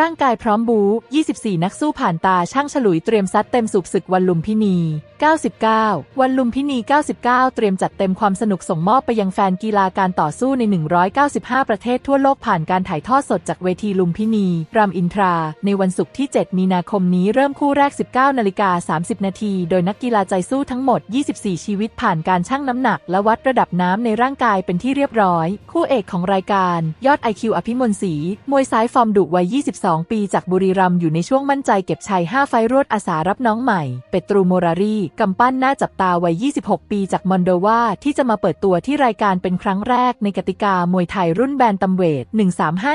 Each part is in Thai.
ร่างกายพร้อมบู 24 นักสู้ผ่านตาช่างฉลุยเตรียมซัดเต็มสูบศึกวันลุมพินี 99 วันลุมพินี 99 เตรียมจัดเต็มความสนุกส่งมอบไปยังแฟนกีฬาการต่อสู้ใน 195 ประเทศทั่วโลกผ่านการถ่ายทอดสดจากเวทีลุมพินี รามอินทรา ในวันศุกร์ที่ 7 มีนาคมนี้เริ่มคู่แรก 19 นาฬิกา 30 นาที โดยนักกีฬาใจสู้ทั้งหมด 24 ชีวิตผ่านการชั่งน้ำหนัก และวัดระดับน้ำในร่างกายเป็นที่เรียบร้อย คู่เอกของรายการ ยอด IQ อภิมลศรีมวยซ้ายฟอร์มดุวัย 22ปีจากบุรีรัมย์อยู่ในช่วงมั่นใจเก็บชัย 5 ไฟรวดอาสารับน้องใหม่ เปตรูโมรารีกำปั้นหน้าจับตาวัย 26 ปีจากมอนโดวาที่จะมาเปิดตัวที่รายการเป็นครั้งแรกในกติกามวยไทยรุ่นแบนตัมเวท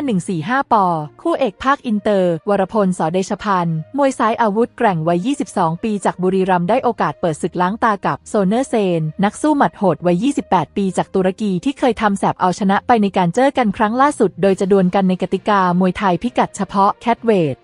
135145 ปอ คู่เอกภาคอินเตอร์ วรพลสอเดชพันธ์มวยซ้ายอาวุธแกร่งวัย 22 ปีจากบุรีรัมย์ได้โอกาสเปิดศึกล้างตากับโซเนอร์เซน นักสู้หมัดโหดวัย 28 ปีจากตุรกีที่เคยทำแสบเอาชนะไปในการเจอกันครั้งล่าสุด โดยจะดวลกันในกติกามวยไทยพิกัดเฉพาะาะแคทเวท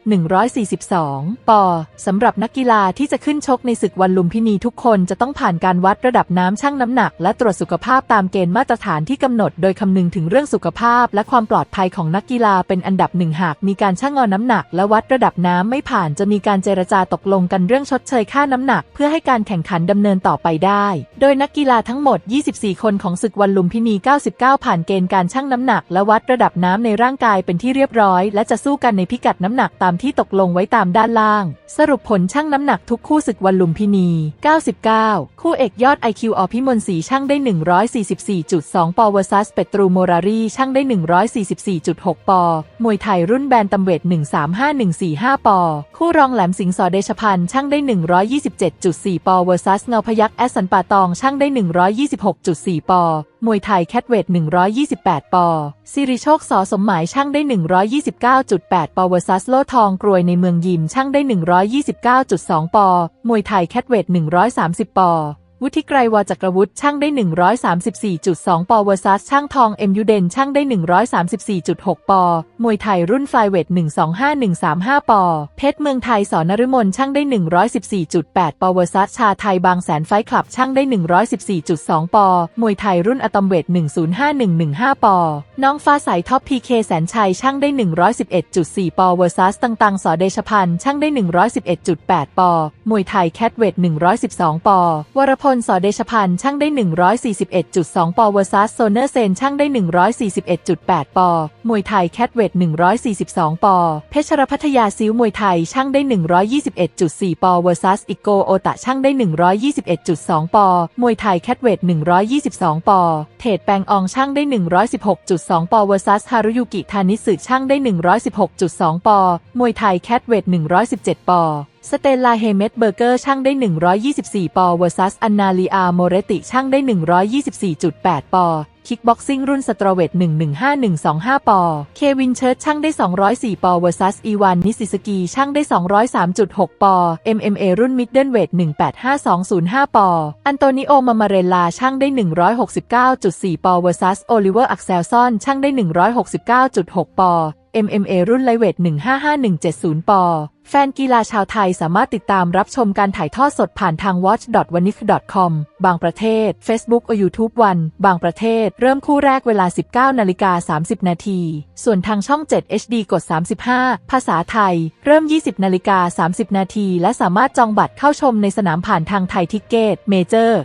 142 ปอสำหรับนักกีฬาที่จะขึ้นชกในศึกวันลุมพินีทุกคนจะต้องผ่านการวัดระดับน้ำชั่งน้ำหนัก และตรวจสุขภาพตามเกณฑ์มาตรฐานที่กำหนด โดยคำนึงถึงเรื่องสุขภาพ และความปลอดภัยของนักกีฬาเป็นอันดับหนึ่งหากมีการชั่งงอน้ำหนัก และวัดระดับน้ำไม่ผ่านจะมีการเจรจาตกลงกันเรื่องชดเชยค่าน้ำหนัก เพื่อให้การแข่งขันดำเนินต่อไปได้ โดยนักกีฬาทั้งหมด 24 คนของศึกวันลุมพินี 99 ผ่านเกณฑ์การชั่งน้ำหนัก และวัดระดับน้ำในร่างกายเป็นที่เรียบร้อย และจะสู้กันในพิกัดน้ำหนักตามที่ตกลงไว้ตามด้านล่าง สรุปผลชั่งน้ำหนักทุกคู่ศึกวันลุมพินี 99 คู่เอกยอด IQ อภิมลศรีช่างได้ 144.2 ปอเวอร์ซัสเปตรูโมรารีช่างได้ 144.6 ปอ มวยไทยรุ่นแบนตัมเวท 135145 ปอ คู่รองแหลมสิงห์สอเดชพันธ์ช่างได้ 127.4 ปอเวอร์ซัสเงาพยักแอสสันป่าตองช่างได้ 126.4 ปอ มวยไทยแคทเวท 128 ปอสิริโชคสอสมหมายช่างได้ 129.8ปอเวอร์ซัสโลทองกรวยในเมืองยิมช่างได้ 129.2 ปอ มวยไทยแคทเวท130 ปอ วุฒิไกรวาจักรวุฒิช่างได้ 134.2 ปอเวอร์ซัสช่างทองเอ็มยูเดนช่างได้ 134.6 ปอ มวยไทยรุ่นไฟเวท125135 ปอ เพชรเมืองไทยสอนฤมลช่างได้ 114.8 ปอเวอร์ซัสชาไทยบางแสนไฟคลับช่างได้ 114.2 ปอ มวยไทยรุ่นอะตอมเวท105115 ปอ น้องฟ้าใสท็อปพีเคแสนชัยช่างได้ 111.4 ปอเวอร์ซัสตังตังสอเดชพันช่างได้ 111.8 ปอ มวยไทยแคทเวท112 ปอ วรพลสอเดชพันธ์ช่างได้ 141.2 ปอเวอร์ซัสโซเนอร์เซนช่างได้ 141.8 ปอ มวยไทยแคทเวท142 ปอ เพชรพัทยาซิวมวยไทยช่างได้ 121.4 ปอเวอร์ซัสอิโกโอตะช่างได้ 121.2 ปอ มวยไทยแคทเวท122 ปอ เทดแปงอองช่างได้ 116.2 ปอเวอร์ซัสฮารุยุกิทานิสึช่างได้ 116.2 ปอ มวยไทยแคทเวท117 ปอ สเตลลาเฮเมตเบอร์เกอร์ช่างได้ 124 ปอเวอร์ซัสอันนาลีอาโมเรติช่างได้ 124.8 ปอ คิกบ็อกซิ่งรุ่นสตรเวท115125 ปอ เควินเชิร์ชช่างได้ 204 ปอเวอร์ซัสอีวานนิสิสกีช่างได้ 203.6 ปอ MMA รุ่นมิดเดิลเวท185205 ปอ อันโตนิโอ มามาเรลาช่างได้ 169.4 ปอเวอร์ซัสโอลิเวอร์ อักเซลซอนช่างได้ 169.6 ปอ MMA รุ่นไลเวท 155170 ปอ แฟนกีฬาชาวไทยสามารถติดตามรับชมการถ่ายทอดสดผ่านทาง watch.wanik.com บางประเทศ Facebook or YouTube วัน บางประเทศ เริ่มคู่แรกเวลา 19นาฬิกา30 นาที ส่วนทางช่อง 7 HD กด 35 ภาษาไทย เริ่ม 20นาฬิกา30 นาที และสามารถจองบัตรเข้าชมในสนามผ่านทางไทยทิกเก็ตเมเจอร์